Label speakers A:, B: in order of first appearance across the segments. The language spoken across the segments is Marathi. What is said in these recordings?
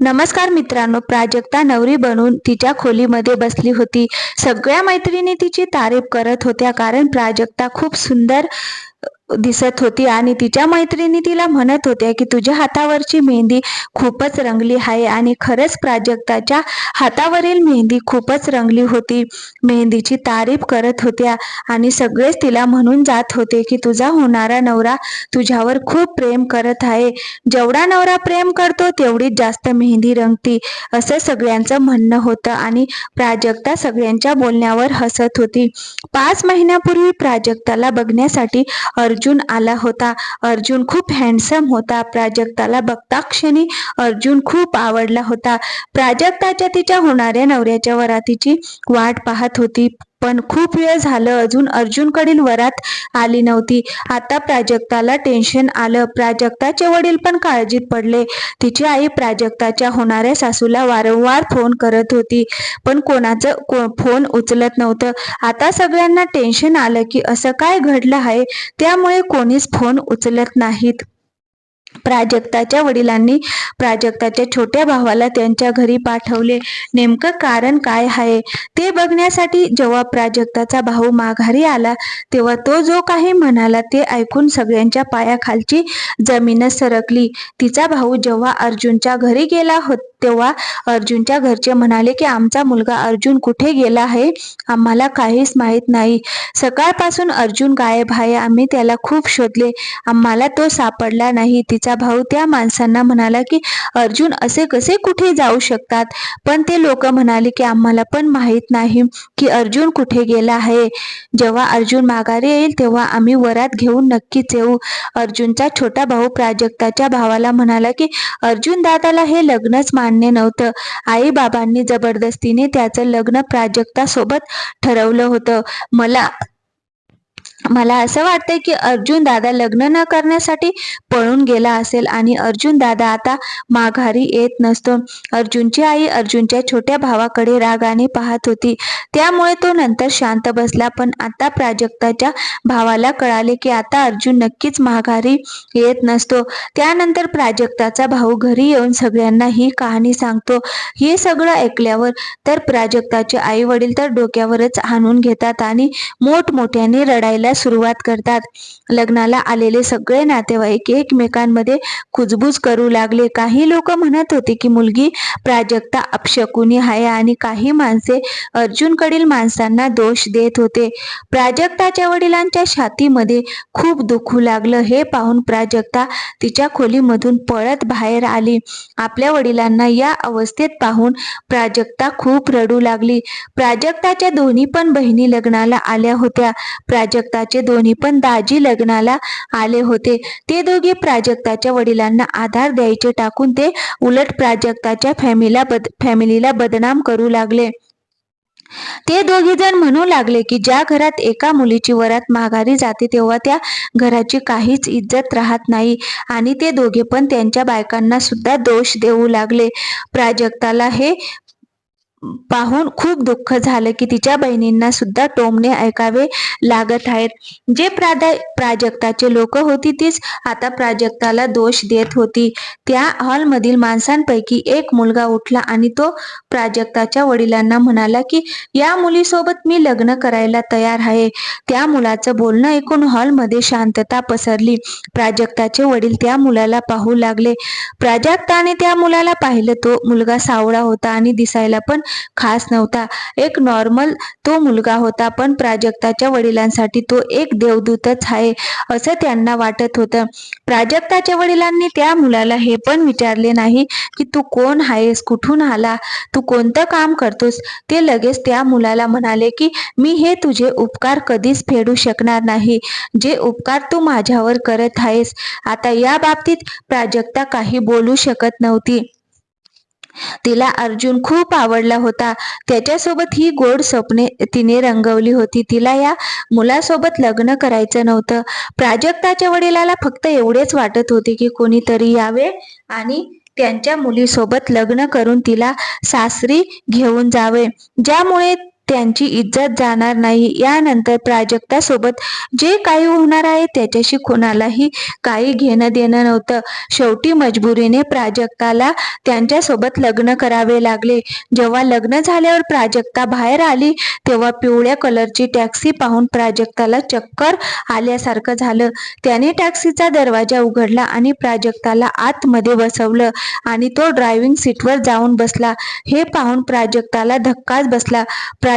A: नमस्कार मित्रांनो प्राजक्ता नवरी बनून तिच्या खोलीमध्ये बसली होती. सगळ्या मैत्रिणी तिची तारीफ करत होत्या कारण प्राजक्ता खूप सुंदर दिसत होती आणि तिच्या मैत्रिणी तिला म्हणत होत्या की तुझ्या हातावरची मेहंदी खूपच रंगली आहे आणि खरंच प्राजक्ताच्या हातावरील मेहंदी खूपच रंगली होती. मेहंदीची तारीफ करत होत्या आणि सगळेच तिला म्हणून जात होते की तुझा होणारा नवरा तुझ्यावर खूप प्रेम करत आहे. जेवढा नवरा प्रेम करतो तेवढीच जास्त मेहंदी रंगती. असं सगळ्यांचं म्हणणं होतं आणि प्राजक्ता सगळ्यांच्या बोलण्यावर हसत होती. पाच महिन्यापूर्वी प्राजक्ताला बघण्यासाठी अर्जुन अर्जुन आला होता. अर्जुन खूप हँडसम होता. प्राजक्ताला बघता क्षणी अर्जुन खूप आवडला होता. प्राजक्ताच्या तिच्या होणाऱ्या नवऱ्याच्या वरातीची वाट पाहत होती. पण खूप वेळ झालं अजून अर्जुनकडील वरात आली नव्हती. आता प्राजक्ताला टेन्शन आलं. प्राजक्ताचे वडील पण काळजीत पडले. तिची आई प्राजक्ताच्या होणाऱ्या सासूला वारंवार फोन करत होती. पण कोणाचं को फोन उचलत नव्हतं. आता सगळ्यांना टेन्शन आलं की असं काय घडलं आहे? त्यामुळे कोणीच फोन उचलत नाहीत. प्राजक्ताच्या वडिलांनी प्राजक्ताच्या छोट्या भावाला त्यांच्या घरी पाठवले. नेमकं कारण काय आहे? ते बघण्यासाठी जेव्हा प्राजक्ताचा भाऊ माघारी आला तेव्हा तो जो काही म्हणाला ते ऐकून सगळ्यांच्या पायाखालची जमीनच सरकली. तिचा भाऊ जेव्हा अर्जुनच्या घरी गेला होता तेव्हा अर्जुनच्या घरचे म्हणाले की आमचा मुलगा अर्जुन कुठे गेला आहे? आम्हाला काहीच माहीत नाही. सकाळपासून अर्जुन गायब आहे. आम्ही त्याला खूप शोधले. आम्हाला तो सापडला नाही. तिचा भाऊ त्या माणसांना म्हणाला की अर्जुन असे कसे कुठे जाऊ शकतात? पण ते लोक म्हणाले की आम्हाला पण माहीत नाही की अर्जुन कुठे गेला आहे. जेव्हा अर्जुन माघारी येईल तेव्हा आम्ही वरात घेऊन नक्कीच येऊ. अर्जुनचा छोटा भाऊ प्राजक्ताच्या भावाला म्हणाला की अर्जुन दादाला हे लग्नच मान्य नव्हतं. आई बाबांनी जबरदस्तीने त्याचं लग्न प्राजक्ता सोबत ठरवलं होतं. मला मला असं वाटतंय की अर्जुन दादा लग्न न करण्यासाठी पळून गेला असेल आणि अर्जुन दादा आता माघारी येत नसतो. अर्जुनची आई अर्जुनच्या छोट्या भावाकडे रागाने पाहत होती. त्यामुळे तो नंतर शांत बसला पण आता प्राजक्ताच्या भावाला कळाले की आता अर्जुन नक्कीच माघारी येत नसतो. त्यानंतर प्राजक्ताचा भाऊ घरी येऊन सगळ्यांना ही कहाणी सांगतो. हे सगळं ऐकल्यावर तर प्राजक्ताचे आई वडील तर डोक्यावरच आणून घेतात आणि मोठमोठ्याने रडायला सुरुवात करतात. लग्नाला आलेले सगळे नातेवाईक एकमेकांमध्ये कुजबूज करू लागले. काही लोक म्हणत होते की मुलगी प्राजक्ता अपशकुनी आहे आणि काही माणसे अर्जुनकडील माणसांना दोष देत होते. प्राजक्ताच्या वडिलांच्या छातीमध्ये खूप दुखू लागलं. हे पाहून प्राजक्ता तिच्या खोलीमधून पळत बाहेर आली. आपल्या वडिलांना या अवस्थेत पाहून प्राजक्ता खूप रडू लागली. प्राजक्ताच्या दोन्ही पण बहिणी लग्नाला आल्या होत्या. प्राजक्ता प्राजक्ताचे दोन्ही पण दाजी लग्नाला आले होते. ते दोघे प्राजक्ताच्या वडिलांना आधार द्यायचे टाकून ते उलट प्राजक्ताच्या फॅमिलीला बद फॅमिलीला बदनाम करू लागले. ते दोघे जण म्हणू लागले की ज्या घरात एका मुलीची वरात माघारी जाते तेव्हा त्या घराची काहीच इज्जत राहत नाही आणि ते दोघे पण त्यांच्या बायकांना सुद्धा दोष देऊ लागले. प्राजक्ताला हे पाहून खूप दुःख झालं की तिच्या बहिणींना सुद्धा टोमणे ऐकावे लागत आहेत. जे प्रादा प्राजक्ताचे लोक होती तीच आता प्राजक्ताला दोष देत होती. त्या हॉलमधील माणसांपैकी एक मुलगा उठला आणि तो प्राजक्ताच्या वडिलांना म्हणाला की या मुलीसोबत मी लग्न करायला तयार आहे. त्या मुलाचं बोलणं ऐकून हॉलमध्ये शांतता पसरली. प्राजक्ताचे वडील त्या मुलाला पाहू लागले. प्राजक्ताने त्या मुलाला पाहिलं. तो मुलगा सावळा होता आणि दिसायला पण खास नव्हता. एक नॉर्मल तो मुलगा होता पण प्राजक्ताच्या वडिलांसाठी तो एक देवदूतच आहे असं त्यांना वाटत होतं. प्राजक्ताच्या वडिलांनी त्या मुलाला हे पण विचारले नाही की तू कोण आहेस कुठून आला तू कोणतं काम करतोस? ते लगेच त्या मुलाला म्हणाले की मी हे तुझे उपकार कधीच फेडू शकणार नाही. जे उपकार तू माझ्यावर करत आहेस आता या बाबतीत प्राजक्ता काही बोलू शकत नव्हती. तिला अर्जुन खूप आवडला होता. त्याच्यासोबत ही गोड स्वप्ने तिने रंगवली होती. तिला या मुलासोबत लग्न करायचं नव्हतं. प्राजक्ताच्या वडिलाला फक्त एवढेच वाटत होते की कोणीतरी यावे आणि त्यांच्या मुलीसोबत लग्न करून तिला सासरी घेऊन जावे. ज्यामुळे त्यांची इज्जत जाणार नाही. यानंतर प्राजक्ता सोबत जे काही होणार आहे त्याच्याशी कोणालाही काही घेणं देणं नव्हतं. शेवटी मजबुरीने प्राजक्ताला त्यांच्यासोबत लग्न करावे लागले. जेव्हा लग्न झाल्यावर प्राजक्ता बाहेर आली तेव्हा पिवळ्या कलरची टॅक्सी पाहून प्राजक्ताला चक्कर आल्यासारखं झालं. त्याने टॅक्सीचा दरवाजा उघडला आणि प्राजक्ताला आतमध्ये बसवलं आणि तो ड्रायव्हिंग सीटवर जाऊन बसला. हे पाहून प्राजक्ताला धक्काच बसला.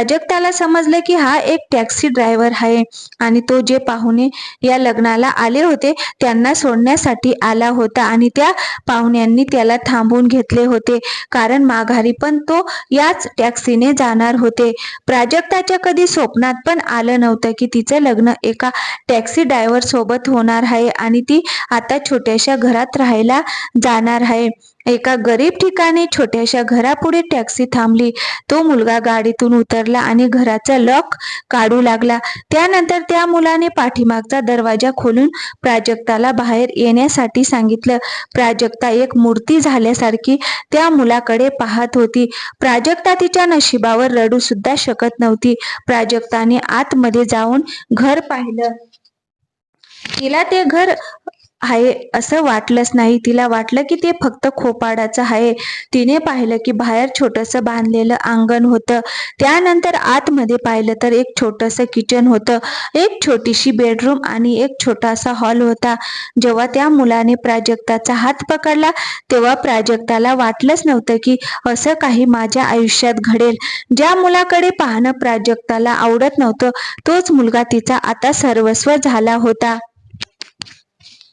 A: प्राजक्ताला समजलं की हा एक टॅक्सी ड्रायव्हर आहे आणि तो जे पाहुणे या लग्नाला आले होते त्यांना सोडण्यासाठी आला होता आणि त्या पाहुण्यांनी त्याला थांबून घेतले होते. कारण माघारी पण तो याच टॅक्सीने जाणार होते. प्राजक्ताच्या कधी स्वप्नात पण आलं नव्हतं की तिचं लग्न एका टॅक्सी ड्रायव्हर सोबत होणार आहे आणि ती आता छोट्याशा घरात राहायला जाणार आहे. एका गरीब ठिकाणी छोट्याशा घरापुढे टॅक्सी थांबली. तो मुलगा गाडीतून उतरला आणि घराचा लॉक काढू लागला. त्यानंतर त्या मुलाने पाठीमागचा दरवाजा खोलून प्राजक्ताला बाहेर येण्यासाठी सांगितलं. प्राजक्ता एक मूर्ती झाल्यासारखी त्या मुलाकडे पाहत होती. प्राजक्ता तिच्या नशिबावर रडू सुद्धा शकत नव्हती. प्राजक्ताने आतमध्ये जाऊन घर पाहिलं. तिला ते घर आहे असं वाटलंच नाही. तिला वाटलं की ते फक्त खोपाडाचं आहे. तिने पाहिलं की बाहेर छोटंसं बांधलेलं अंगण होतं. त्यानंतर आतमध्ये पाहिलं तर एक छोटंसं किचन होतं. एक छोटीशी बेडरूम आणि एक छोटासा हॉल होता. जेव्हा त्या मुलाने प्राजक्ताचा हात पकडला तेव्हा प्राजक्ताला वाटलंच नव्हतं की असं काही माझ्या आयुष्यात घडेल. ज्या मुलाकडे पाहणं प्राजक्ताला आवडत नव्हतं तोच मुलगा तिचा आता सर्वस्व झाला होता.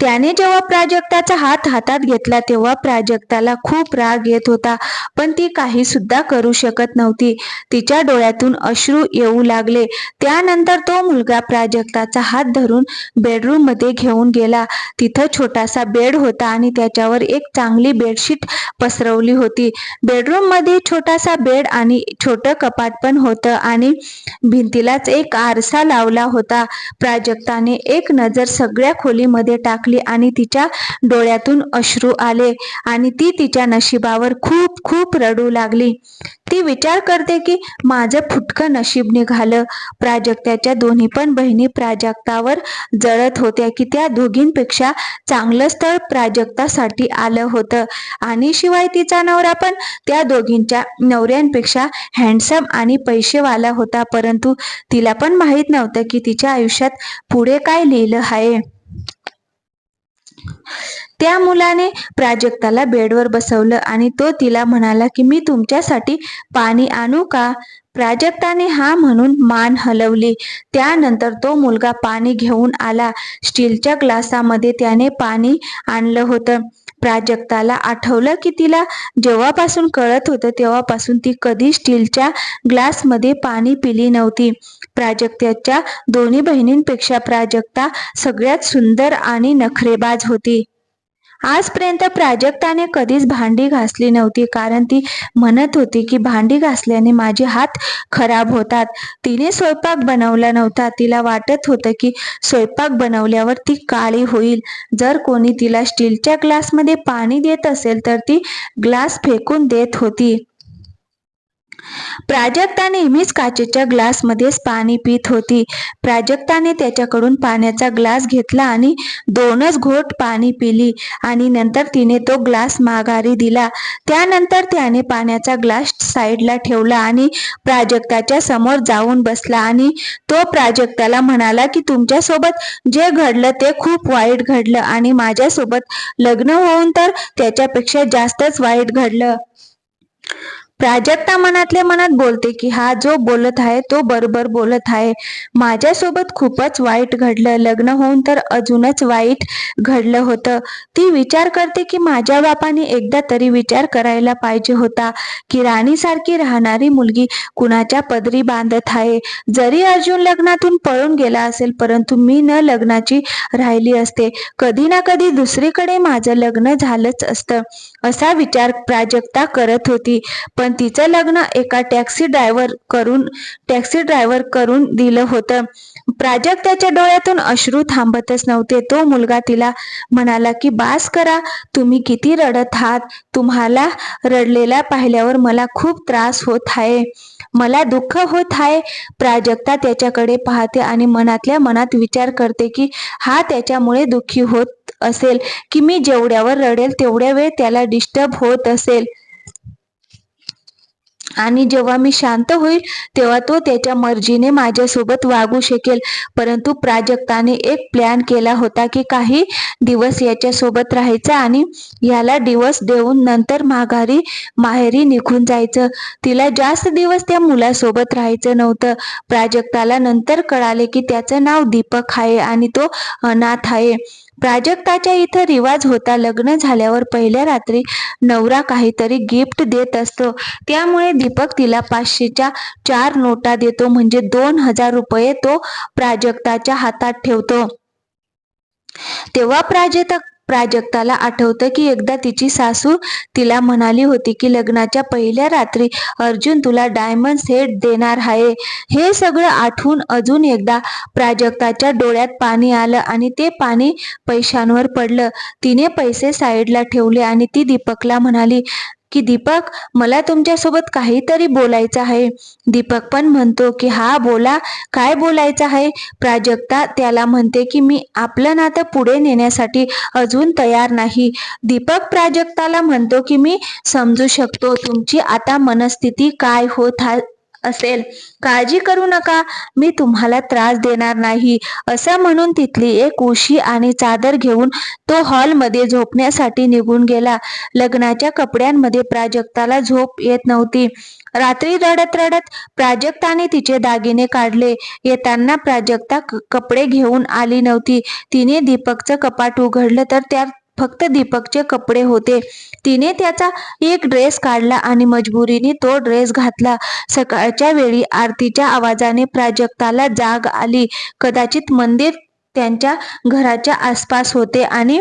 A: त्याने जेव्हा प्राजक्ताचा हात हातात घेतला तेव्हा प्राजक्ताला खूप राग येत होता. पण ती काही सुद्धा करू शकत नव्हती. तिच्या डोळ्यातून अश्रू येऊ लागले. त्यानंतर तो मुलगा प्राजक्ताचा हात धरून बेडरूममध्ये घेऊन गेला. तिथं छोटासा बेड होता आणि त्याच्यावर एक चांगली बेडशीट पसरवली होती. बेडरूममध्ये छोटासा बेड आणि छोटं कपाट पण होतं आणि भिंतीलाच एक आरसा लावला होता. प्राजक्ताने एक नजर सगळ्या खोलीमध्ये टाकली. आणि तिच्या डोळ्यातून अश्रू आले आणि ती तिच्या नशिबावर खूप खूप रडू लागली. ती विचार करते की माझं फुटकं नशीब निघालं. प्राजक्ताच्या दोन्ही पण बहिणी प्राजक्तावर जळत होत्या की त्या दोघींपेक्षा चांगलं स्थळ प्राजक्तासाठी आलं होतं. आणि शिवाय तिचा नवरा पण त्या दोघींच्या नवऱ्यांपेक्षा हँडसम आणि पैसेवाला होता. परंतु तिला पण माहीत नव्हतं की तिच्या आयुष्यात पुढे काय लिहिलं आहे. त्या मुलाने प्राजक्ताला बेडवर बसवलं आणि तो तिला म्हणाला की मी तुमच्यासाठी पाणी आणू का? प्राजक्ताने हा म्हणून मान हलवली. त्यानंतर तो मुलगा पाणी घेऊन आला. स्टीलच्या ग्लासामध्ये त्याने पाणी आणलं होतं. प्राजक्ताला आठवलं की तिला जेव्हापासून कळत होतं तेव्हापासून ती कधी स्टीलच्या ग्लासमध्ये पाणी पिली नव्हती. प्राजक्ताच्या दोन्ही बहिणींपेक्षा प्राजक्ता सगळ्यात सुंदर आणि नखरेबाज होती. आजपर्यंत प्राजक्ताने कधीच भांडी घासली नव्हती कारण ती म्हणत होती की भांडी घासल्याने माझे हात खराब होतात. तिने स्वयंपाक बनवला नव्हता. तिला वाटत होतं की स्वयंपाक बनवल्यावर ती काळी होईल. जर कोणी तिला स्टीलच्या ग्लासमध्ये पाणी देत असेल तर ती ग्लास फेकून देत होती. प्राजक्ता नेहमीच काचेच्या ग्लासमध्येच पाणी पित होती. प्राजक्ताने त्याच्याकडून पाण्याचा ग्लास घेतला आणि दोनच घोट पाणी पिली आणि नंतर तिने तो ग्लास माघारी दिला. त्यानंतर त्याने पाण्याचा ग्लास साईडला ठेवला आणि प्राजक्ताच्या समोर जाऊन बसला आणि तो प्राजक्ताला म्हणाला की तुमच्यासोबत जे घडलं ते खूप वाईट घडलं आणि माझ्यासोबत लग्न होऊन तर त्याच्यापेक्षा जास्तच वाईट घडलं. प्राजक्ता मनातल्या मनात बोलते की हा जो बोलत आहे तो बरोबर बोलत आहे. माझ्यासोबत खूपच वाईट घडलं. लग्न होऊन तर अजूनच वाईट घडलं होतं ती विचार करते की माझ्या बापाने एकदा तरी विचार करायला पाहिजे होता की राणीसारखी राहणारी मुलगी कुणाच्या पदरी बांधत आहे. जरी अर्जुन लग्नातून पळून गेला असेल परंतु मी न लग्नाची राहिली असते. कधी ना कधी दुसरीकडे माझं लग्न झालंच असतं. असा विचार प्राजक्ता करत होती. पण तिचं लग्न एका टॅक्सी ड्रायव्हर करून टॅक्सी ड्रायव्हर करून दिलं होतं. प्राजक्ताच्या डोळ्यातून अश्रू थांबतच नव्हते. तो मुलगा तिला म्हणाला की बास करा तुम्ही किती रडत आहात. तुम्हाला रडलेला पाहिल्यावर मला खूप त्रास होत आहे. मला दुःख होत आहे. प्राजक्ता त्याच्याकडे पाहते आणि मनातल्या मनात विचार करते की हा त्याच्यामुळे दुःखी होत असेल की मी जेवढ्यावर रडेल तेवढ्या वेळ त्याला डिस्टर्ब होत असेल. आणि जेव्हा मी शांत होईल तेव्हा तो त्याच्या मर्जीने माझ्यासोबत वागू शकेल. परंतु प्राजक्ताने एक प्लॅन केला होता की काही दिवस याच्यासोबत राहायचं आणि याला दिवस देऊन नंतर माघारी माहेरी निघून जायचं. तिला जास्त दिवस त्या मुलासोबत राहायचं नव्हतं. प्राजक्ताला नंतर कळाले की त्याचं नाव दीपक आहे आणि तो अनाथ आहे. प्राजक्ताच्या इथं रिवाज होता. लग्न झाल्यावर पहिल्या रात्री नवरा काहीतरी गिफ्ट देत असतो. त्यामुळे दीपक तिला पाचशेच्या चार नोटा देतो. म्हणजे दोन हजार रुपये तो प्राजक्ताच्या हातात ठेवतो. तेव्हा प्राजक्ता प्राजक्ताला आठवतं की एकदा तिची सासू तिला म्हणाली होती की लग्नाच्या पहिल्या रात्री अर्जुन तुला डायमंड सेट देणार आहे. हे सगळं आठवून अजून एकदा प्राजक्ताच्या डोळ्यात पाणी आलं आणि ते पाणी पैशांवर पडलं. तिने पैसे साईडला ठेवले आणि ती दीपकला म्हणाली की दीपक मला तुमच्यासोबत काहीतरी बोलायचं आहे. दीपक पण म्हणतो की हा बोला. काय बोलायचं आहे? प्राजक्ता त्याला म्हणते की मी आपलं नातं पुढे नेण्यासाठी अजून तयार नाही. दीपक प्राजक्ताला म्हणतो की मी समजू शकतो तुमची आता मनस्थिती काय होत हा- असेल. काळजी करू नका. मी तुम्हाला त्रास देणार नाही. असं म्हणून तिथली एक उशी आणि चादर घेऊन तो हॉलमध्ये झोपण्यासाठी निघून गेला. लग्नाच्या कपड्यांमध्ये प्राजक्ताला झोप येत नव्हती. रात्री रडत रडत प्राजक्ताने तिचे दागिने काढले. येताना प्राजक्ता कपडे घेऊन आली नव्हती. तिने दीपकचं कपाट उघडलं तर त्यात फक्त दीपकचे कपडे होते. तिने त्याचा एक ड्रेस काढला आणि मजबुरीने तो ड्रेस घातला. सकाळच्या वेळी आरतीच्या आवाजाने प्राजक्ताला जाग आली. कदाचित मंदिर त्यांच्या घराच्या आसपास होते आणि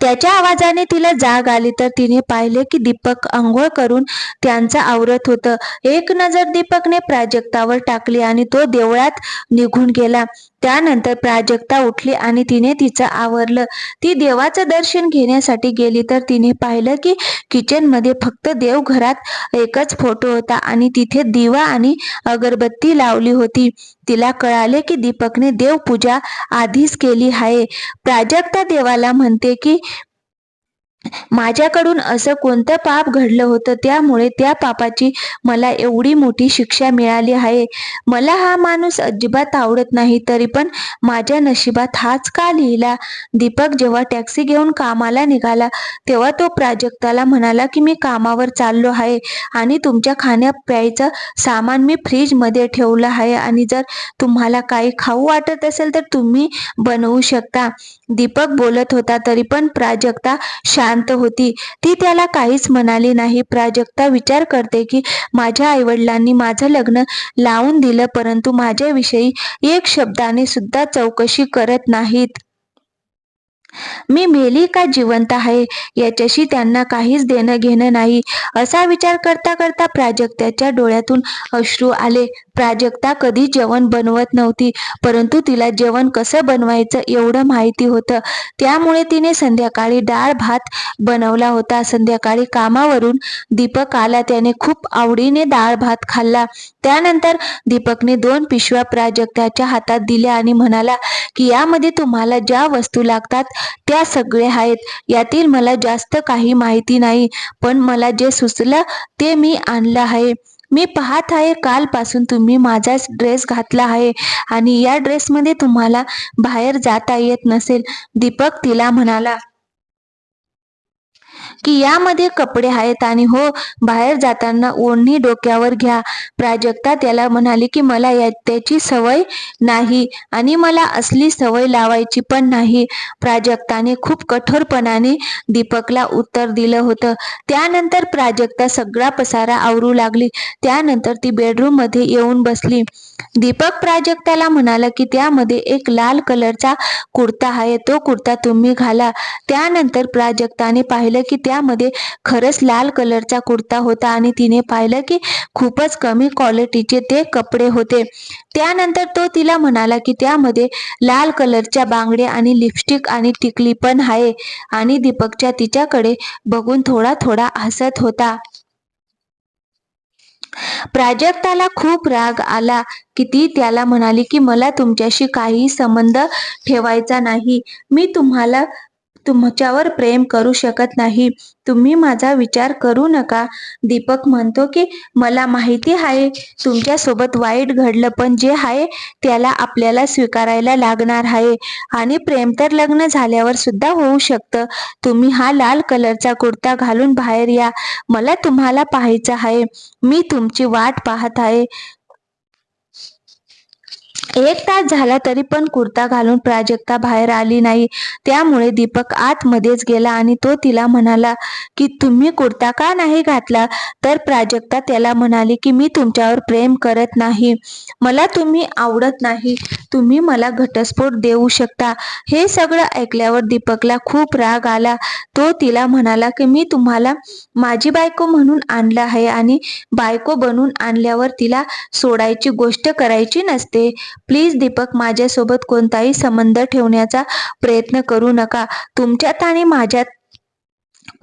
A: त्याच्या आवाजाने तिला जाग आली. तर तिने पाहिले की दीपक आंघोळ करून त्यांचं आवरत होतं. एक नजर दीपकने प्राजक्तावर टाकली आणि तो देवळात निघून गेला. त्यानंतर प्राजक्ता उठली आणि तिने तिचं आवरलं. ती देवाचं दर्शन घेण्यासाठी गेली तर तिने पाहिलं की किचनमध्ये फक्त देवघरात एकच फोटो होता आणि तिथे दिवा आणि अगरबत्ती लावली होती. तिला कळाले की दीपकने देवपूजा आधीच केली आहे. प्राजक्ता देवाला म्हणते की माझ्याकडून असं कोणतं पाप घडलं होतं? त्यामुळे त्या पापाची मला एवढी मोठी शिक्षा मिळाली आहे. मला हा माणूस अजिबात आवडत नाही तरी पण माझ्या नशिबात हाच का लिहिला? दीपक जेव्हा टॅक्सी घेऊन कामाला निघाला तेव्हा तो प्राजक्ताला म्हणाला की मी कामावर चाललो आहे आणि तुमच्या खाण्या प्यायचं सामान मी फ्रीजमध्ये ठेवलं आहे आणि जर तुम्हाला काही खाऊ वाटत असेल तर तुम्ही बनवू शकता. दीपक बोलत होता तरी पण प्राजक्ता शांत होती. ती त्याला काहीच म्हणाली नाही. प्राजक्ता विचार करते की माझ्या आईवडिलांनी माझं लग्न लावून दिलं परंतु माझ्याविषयी एक शब्दाने सुद्धा चौकशी करत नाहीत. मी मेली का जिवंत आहे? याच्याशी त्यांना काहीच देणं घेणं नाही. असा विचार करता करता प्राजक्ताच्या डोळ्यातून अश्रू आले. प्राजक्ता कधी जेवण बनवत नव्हती परंतु तिला जेवण कसं बनवायचं एवढं माहिती होतं. त्यामुळे तिने संध्याकाळी डाळ भात बनवला होता. संध्याकाळी कामावरून दीपक आला. त्याने खूप आवडीने डाळ भात खाल्ला. त्यानंतर दीपकने दोन पिशव्या प्राजक्ताच्या हातात दिल्या आणि म्हणाला की यामध्ये तुम्हाला ज्या वस्तू लागतात त्या सगळ्या आहेत. यातील मला जास्त काही माहिती नाही पण मला जे सुचलं ते मी आणलं आहे. मी पाहत आहे कालपासून तुम्ही माझाच ड्रेस घातला आहे आणि या ड्रेसमध्ये तुम्हाला बाहेर जाता येत नसेल. दीपक तिला म्हणाला की यामध्ये कपडे आहेत आणि हो बाहेर जाताना ओढणी डोक्यावर घ्या. प्राजक्ता त्याला म्हणाली की मला या त्याची सवय नाही आणि मला असली सवय लावायची पण नाही. प्राजक्ताने खूप कठोरपणाने दीपकला उत्तर दिलं होतं. त्यानंतर प्राजक्ता सगळा पसारा आवरू लागली. त्यानंतर ती बेडरूममध्ये येऊन बसली. दीपक प्राजक्ताला म्हणाला की त्यामध्ये एक लाल कलरचा कुर्ता आहे. तो कुर्ता तुम्ही घाला. त्यानंतर प्राजक्ताने पाहिलं की त्यामध्ये खरंच लाल कलरचा कुर्ता होता आणि तिने पाहिलं की खूपच कमी क्वालिटीचे ते कपडे होते. त्यानंतर तो तिला म्हणाला की त्यामध्ये लाल कलरच्या बांगड्या आणि लिपस्टिक आणि टिकली पण आहे आणि दीपकच्या तिच्याकडे बघून थोडा थोडा हसत होता. प्राजक्ताला खूप राग आला की ती त्याला म्हणाली की मला तुमच्याशी काही संबंध ठेवायचा नाही. मी तुम्हाला तुमच्यावर प्रेम करू शकत नाही. तुम्ही माझा विचार करू नका. दीपक म्हणतो की मला माहिती आहे तुमच्यासोबत वाईट घडलं पण जे आहे त्याला आपल्याला स्वीकारायला लागणार आहे. आणि प्रेम तर लग्न झाल्यावर सुद्धा होऊ शकतं. तुम्ही हा लाल कलरचा कुर्ता घालून बाहेर या. मला तुम्हाला पाहायचं आहे. मी तुमची वाट पाहत आहे. एक तास झाला तरी पण कुर्ता घालून प्राजक्ता बाहेर आली नाही. त्यामुळे दीपक आतमध्येच गेला आणि तो तिला म्हणाला की तुम्ही कुर्ता का नाही घातला? तर प्राजक्ता त्याला म्हणाली की मी तुमच्यावर प्रेम करत नाही. मला तुम्ही आवडत नाही. तुम्ही मला घटस्फोट देऊ शकता. हे सगळं ऐकल्यावर दीपकला खूप राग आला. तो तिला म्हणाला की मी तुम्हाला माझी बायको म्हणून आणलं आहे आणि बायको बनून आणल्यावर तिला सोडायची गोष्ट करायची नसते. प्लीज दीपक माझ्यासोबत कोणताही संबंध ठेवण्याचा प्रयत्न करू नका. तुमच्यात आणि माझ्यात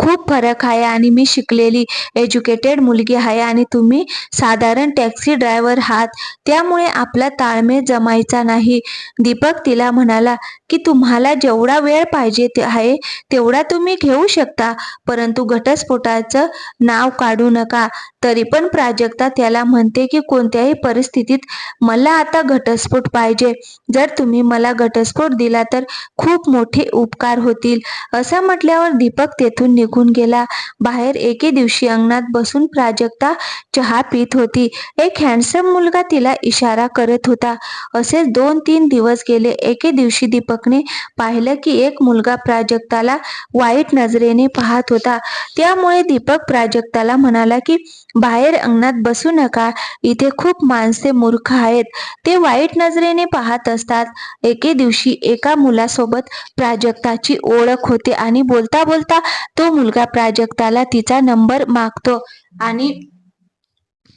A: खूप फरक आहे आणि मी शिकलेली एज्युकेटेड मुलगी आहे आणि तुम्ही साधारण टॅक्सी ड्रायव्हर आहात. त्यामुळे आपला ताळमेळ जमायचा नाही. दीपक तिला म्हणाला की तुम्हाला जेवढा वेळ पाहिजे ते आहे तेवढा तुम्ही घेऊ शकता. परंतु घटस्फोटाचं नाव काढू नका. तरी पण प्राजक्ता त्याला म्हणते की कोणत्याही परिस्थितीत मला आता घटस्फोट पाहिजे. जर तुम्ही मला घटस्फोट दिला तर खूप मोठे उपकार होतील. असं म्हटल्यावर दीपक तेथून निघून गेला. बाहेर एके दिवशी अंगणात बसून प्राजक्ता चहा पित होती. एक हँडसम मुलगा तिला इशारा करत होता. असे दोन तीन दिवस गेले. एके दिवशी दीपकने पाहिलं की एक मुलगा प्राजक्ताला वाईट नजरेने पाहत होता. त्यामुळे दीपक प्राजक्ताला म्हणाला की बाहेर अंगणात बसू नका. इथे खूप माणसे मूर्ख आहेत. ते वाईट नजरेने पाहत असतात. एके दिवशी एका मुलासोबत प्राजक्ताची ओळख होते आणि बोलता बोलता तो मुलगा प्राजक्ताला तिचा नंबर मागतो आणि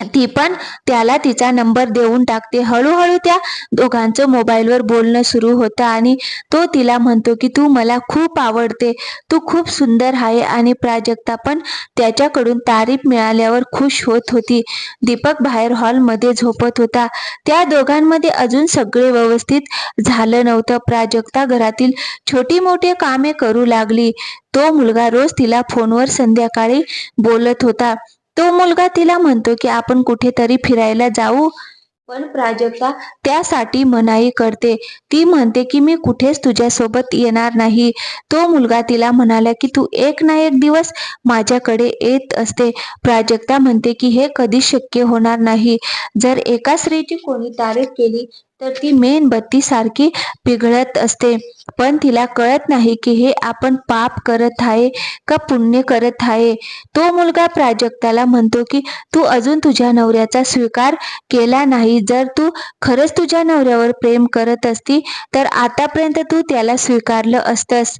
A: ती पण त्याला तिचा नंबर देऊन टाकते. हळूहळू त्या दोघांचं मोबाईलवर बोलणं सुरू होतं आणि तो तिला म्हणतो की तू मला खूप आवडते. तू खूप सुंदर आहे आणि प्राजक्ता पण त्याच्याकडून तारीफ मिळाल्यावर खुश होत होती. दीपक बाहेर हॉलमध्ये झोपत होता. त्या दोघांमध्ये अजून सगळे व्यवस्थित झालं नव्हतं. प्राजक्ता घरातील छोटी मोठी कामे करू लागली. तो मुलगा रोज तिला फोनवर संध्याकाळी बोलत होता. तो मुलगा तिला म्हणतो की आपण कुठेतरी फिरायला जाऊ पण प्राजक्ता त्यासाठी मनाई करते. ती म्हणते की मी कुठेच तुझ्यासोबत येणार नाही. तो मुलगा तिला म्हणाला की तू एक ना एक दिवस माझ्याकडे येत असते. प्राजक्ता म्हणते की हे कधी शक्य होणार नाही. जर एका स्त्रीची कोणी तारीफ केली तर ती मेणबत्ती सारखी पिघळत असते. पण तिला कळत नाही की हे आपण पाप करत आहे का पुण्य करत आहे. तो मुलगा प्राजक्ताला म्हणतो की तू अजून तुझ्या नवऱ्याचा स्वीकार केला नाही. जर तू खरंच तुझ्या नवऱ्यावर प्रेम करत असती तर आतापर्यंत तू त्याला स्वीकारलं असतंस.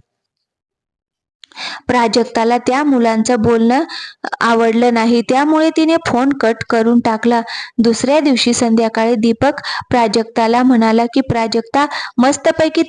A: प्राजक्ताला त्या मुलांचं बोलणं आवडलं नाही. त्यामुळे तिने फोन कट करून टाकला. दुसऱ्या दिवशी संध्याकाळी दीपक प्राजक्ताला म्हणाला की प्राजक्ता मस्तपैकी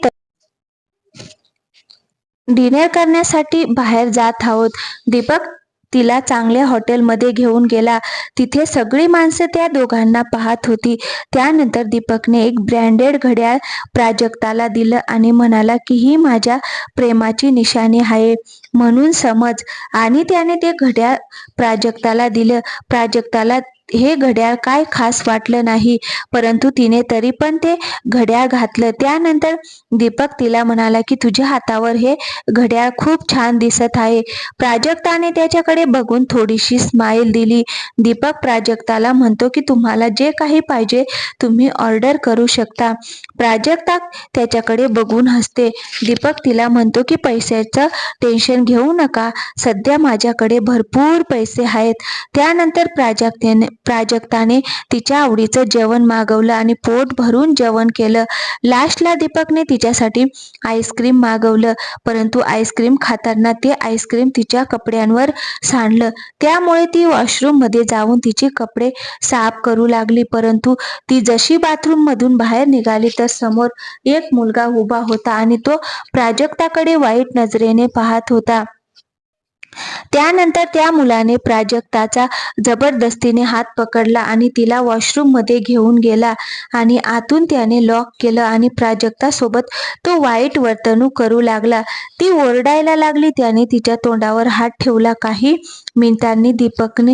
A: डिनर करण्यासाठी बाहेर जात आहोत. दीपक तिला चांगल्या हॉटेलमध्ये घेऊन गेला. तिथे सगळी माणसं त्या दोघांना पाहत होती. त्यानंतर दीपकने एक ब्रँडेड घड्याळ प्राजक्ताला दिलं आणि म्हणाला की ही माझ्या प्रेमाची निशाणी आहे. म्हणून समज. आणि त्याने ते घड्याळ प्राजक्ताला दिलं. प्राजक्ताला हे घड्याळ काय खास वाटलं नाही. परंतु तिने तरी पण ते घड्याळ घातलं. त्यानंतर दीपक तिला म्हणाला की तुझ्या हातावर हे घड्याळ खूप छान दिसत आहे. प्राजक्ताने त्याच्याकडे बघून थोडीशी स्माईल दिली. दीपक प्राजक्ताला म्हणतो की तुम्हाला जे काही पाहिजे तुम्ही ऑर्डर करू शकता. प्राजक्ता त्याच्याकडे बघून हसते. दीपक तिला म्हणतो की पैशाचं टेन्शन घेऊ नका. सध्या माझ्याकडे भरपूर पैसे आहेत. त्यानंतर प्राजक्तेने प्राजक्ताने तिच्या आवडीचं जेवण मागवलं आणि पोट भरून जेवण केलं. लास्टला दीपकने तिच्यासाठी आईस्क्रीम मागवलं. परंतु आईस्क्रीम खाताना ते आईस्क्रीम तिच्या कपड्यांवर सांडलं. त्यामुळे ती वॉशरूममध्ये जाऊन तिचे कपडे साफ करू लागली. परंतु ती जशी बाथरूममधून बाहेर निघाली तर समोर एक मुलगा उभा होता आणि तो प्राजक्ताकडे वाईट नजरेने पाहत होता. त्यानंतर त्या मुलाने प्राजक्ताचा जबरदस्तीने हात पकडला आणि तिला वॉशरूममध्ये घेऊन गेला आणि आतून त्याने लॉक केलं आणि प्राजक्ता सोबत तो वाईट वर्तणूक करू लागला. ती ओरडायला लागली. त्याने तिच्या तोंडावर हात ठेवला. काही मिनिटांनी दीपकने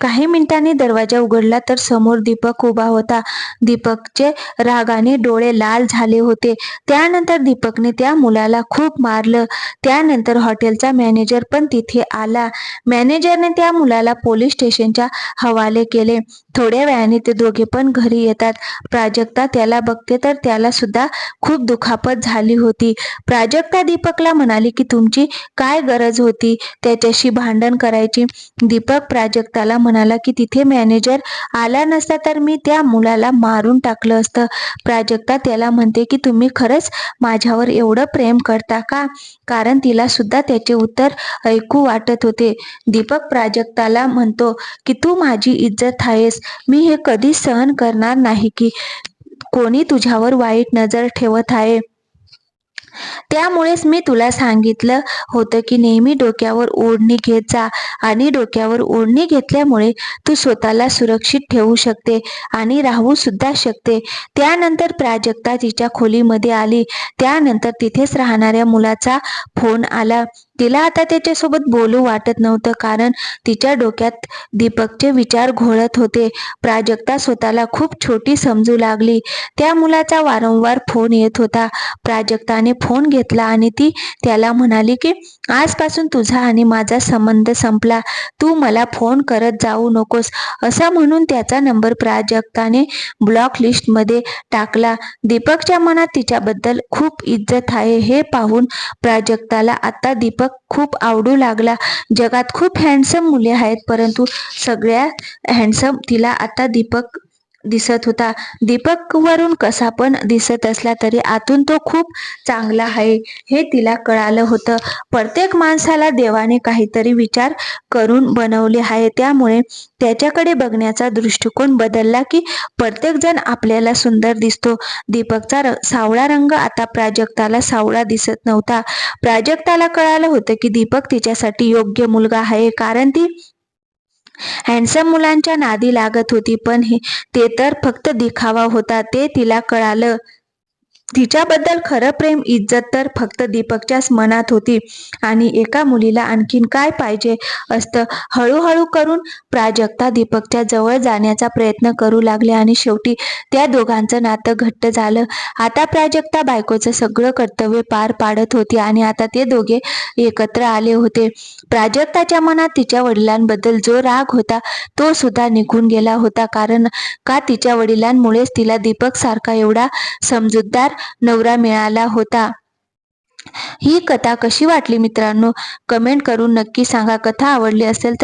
A: काही मिनिटांनी दरवाजा उघडला तर समोर दीपक उभा होता. दीपकचे रागाने डोळे लाल झाले होते. त्यानंतर दीपकने त्या मुलाला खूप मारलं. त्यानंतर हॉटेलचा मॅनेजर पण तिथे आला. मॅनेजरने त्या मुलाला पोलीस स्टेशनच्या हवाले केले. थोड्या वेळाने ते दोघे पण घरी येतात. प्राजक्ता त्याला बघते तर त्याला सुद्धा खूप दुखापत झाली होती. प्राजक्ता दीपकला म्हणाली की तुमची काय गरज होती? त्याच्याशी भांडण करायची. दीपक प्राजक्ताला म्हणाला की तिथे मॅनेजर आला नसता तर मी त्या मुलाला मारून टाकलं असतं. प्राजक्ता त्याला म्हणते की तुम्ही खरंच माझ्यावर एवढं प्रेम करता का? कारण तिला सुद्धा त्याचे उत्तर ऐकू वाटत होते. दीपक प्राजक्ताला म्हणतो की तू माझी इज्जत आहेस. मी हे कधीच सहन करणार नाही की कोणी तुझ्यावर वाईट नजर ठेवत आहे. त्यामुळेच मी तुला सांगितलं होतं की नेहमी डोक्यावर ओढणी घेत जा आणि डोक्यावर ओढणी घेतल्यामुळे तू स्वतःला सुरक्षित ठेवू शकते आणि राहू सुद्धा शकते. त्यानंतर प्राजक्ता तिच्या खोलीमध्ये आली. त्यानंतर तिथेच राहणाऱ्या मुलाचा फोन आला. तिला आता त्याच्यासोबत बोलू वाटत नव्हतं कारण तिच्या डोक्यात दीपकचे विचार घोळत होते. प्राजक्ता स्वतःला खूप छोटी समजू लागली. त्या मुलाचा वारंवार फोन येत होता. प्राजक्ताने फोन घेतला आणि ती त्याला म्हणाली की आजपासून तुझा आणि माझा संबंध संपला. तू मला फोन करत जाऊ नकोस. असं म्हणून त्याचा नंबर प्राजक्ताने ब्लॉक लिस्टमध्ये टाकला. दीपकच्या मनात तिच्याबद्दल खूप इज्जत आहे हे पाहून प्राजक्ताला आता दीपक खूप आवडू लागला. जगात खूप हँडसम मुले आहेत परंतु सगळ्यात हँडसम तिला आता दीपक दिसत होता. दीपक वरून कसा पण दिसत असला तरी आतून तो खूप चांगला आहे हे तिला कळालं होतं. प्रत्येक माणसाला देवाने काहीतरी विचार करून बनवले आहे. त्यामुळे त्याच्याकडे बघण्याचा दृष्टिकोन बदलला की प्रत्येक जण आपल्याला सुंदर दिसतो. दीपकचा सावळा रंग आता प्राजक्ताला सावळा दिसत नव्हता. प्राजक्ताला कळालं होतं की दीपक तिच्यासाठी योग्य मुलगा आहे कारण ती हँडसम मुलांच्या नादी लागत होती पण हे ते तर फक्त दिखावा होता ते तिला कळालं. तिच्याबद्दल खरं प्रेम इज्जत तर फक्त दीपकच्याच मनात होती. आणि एका मुलीला आणखीन काय पाहिजे असतं? हळूहळू करून प्राजक्ता दीपकच्या जवळ जाण्याचा प्रयत्न करू लागले आणि शेवटी त्या दोघांचं नातं घट्ट झालं. आता प्राजक्ता बायकोचं सगळं कर्तव्य पार पाडत होती आणि आता ते दोघे एकत्र आले होते. प्राजक्ताच्या मनात तिच्या वडिलांबद्दल जो राग होता तो सुद्धा निघून गेला होता. कारण का तिच्या वडिलांमुळेच तिला दीपक सारखा एवढा समजूतदार नवरा मिळाला होता. ही कथा कशी वाटली मित्रांनो? कमेंट करून नक्की सांगा. कथा आवडली असेल तर